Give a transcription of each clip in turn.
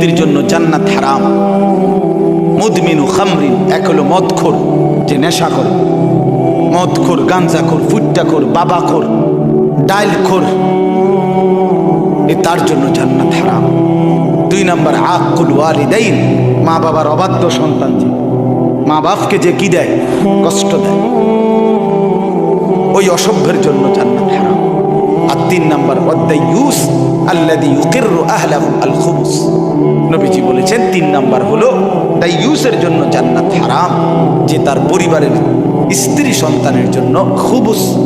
ব্যক্তির জন্য জান্নাত হারাম। মুদমিনু খামরিন, এক হলো মদখোর, যে নেশা করে। মদখোর গাঞ্জাখোর ফুট্টাখোর, বাবাখোর, ডাইলখোর, এ তার জন্য জান্নাত হারাম। দুই নম্বর, আকুল ওয়ালিদাইন, মা বাবার অবাধ্য সন্তান যে। মা বাপকে যে কি দেয়? কষ্ট দেয়। ওই অসভ্যের জন্য জান্নাত হারাম। আর তিন নম্বর অদ্দাইউস আল্লাদি ইউকিরু আহলাহু আল খুবুস। নবীজি বলেছেন, তিন নাম্বার হলো, তাই ইউসের জন্য জান্নাত হারাম, যে তার পরিবারের স্ত্রী সন্তানের জন্য খুবুস,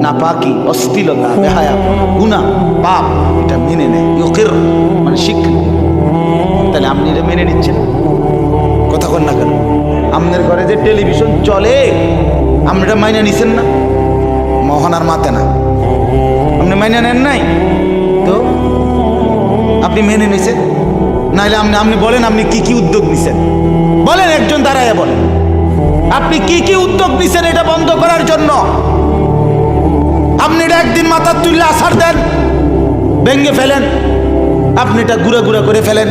নাপাকি অস্থিলতা বেহায়া, গুণা, পাপ, এটা মেনে নেয়। ইউকির মানে স্বীকৃতি তাহলে আপনি এটা মেনে নিচ্ছেন। কথা কন না কেন? আপনার ঘরে যে টেলিভিশন চলে, আপনি এটা মাইনে নিছেন না? মোহনার মাতে না। আপনি মাইনে নেন নাই? তো, আপনি মেনে নিছেন? নাহলে আপনি আপনি বলেন, আপনি কি কি উদ্যোগ নিছেন? বলেন, একজন দাঁড়ায় বলেন। আপনি কি কি উদ্যোগ নিছেন এটা বন্ধ করার জন্য? আপনি এটা একদিন মাথার তুললে আসার দেন, ভেঙে ফেলেন। আপনি এটা গুঁড়া গুঁড়া করে ফেলেন।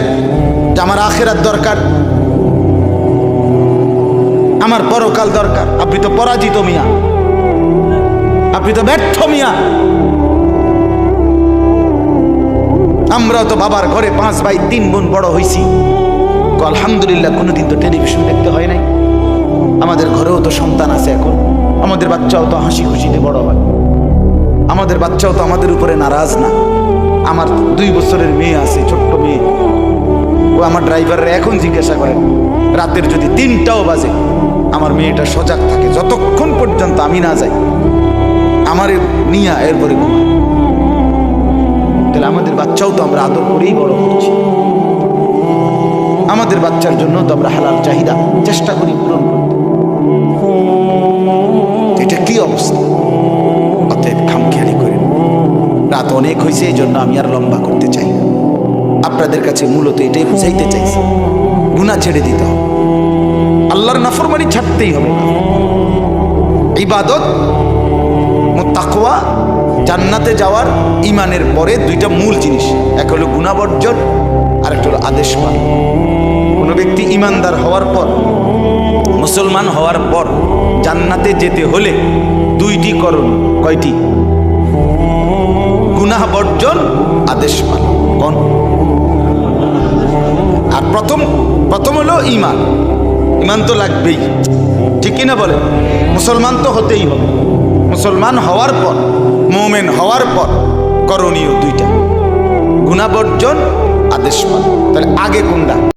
যে আমার আখেরার দরকার। আমার পরকাল দরকার। আপনি তো পরাজিত মিয়া। আপনি তো ব্যর্থ মিয়া। আমরাও তো বাবার ঘরে পাঁচ ভাই তিন বোন বড় হয়েছি আলহামদুলিল্লাহ, কোনোদিন তো টেলিভিশন দেখতে হয় নাই। আমাদের ঘরেও তো সন্তান আছে এখন। আমাদের বাচ্চাও তো হাসি খুশিতে বড় হয়। আমাদের বাচ্চাও তো আমাদের উপরে নারাজ না। আমার দুই বছরের মেয়ে আছে, ছোট্ট মেয়ে। ও আমার ড্রাইভাররা এখন জিজ্ঞাসা করে, রাতের যদি তিনটাও বাজে, আমার মেয়েটা সজাগ থাকে, যতক্ষণ পর্যন্ত আমি না যাই, আমার নিয়া এরপরে ঘুমায়। বাচ্চাও তো আমরা আদর করেই বড় করছি আমাদের বাচ্চার জন্য তো আমরা হালাল চাহিদা চেষ্টা করি পূরণ করতে। এটা কি অবস্থা? অতএব খামখেয়ালি করেন। রাত অনেক হয়েছে, এই জন্য আমি আর লম্বা করতে চাই আপনাদের কাছে মূলত এটাই বুঝাইতে চাইছি। গুণা ছেড়ে দিতে হবে। আল্লাহর নাফরমানি ছাড়তেই হবে ইবাদত তাকওয়া জান্নাতে যাওয়ার ইমানের পরে দুইটা মূল জিনিস। এক হলো গুণাবর্জন আর একটা হলো আদেশ পালন কোনো ব্যক্তি ইমানদার হওয়ার পর, মুসলমান হওয়ার পর জান্নাতে যেতে হলে দুইটি করণ, কয়টি? গুনাহ বর্জন আদেশ পালন কোন? আর প্রথম প্রথম হলো ইমান ইমান তো লাগবেই। ঠিক কিনা বলে মুসলমান তো হতেই হবে। মুসলমান হওয়ার পর মোমেন হওয়ার পর করণীয় দুইটা। গুণাবর্জন আদেশ পালন তাহলে আগে কোনটা?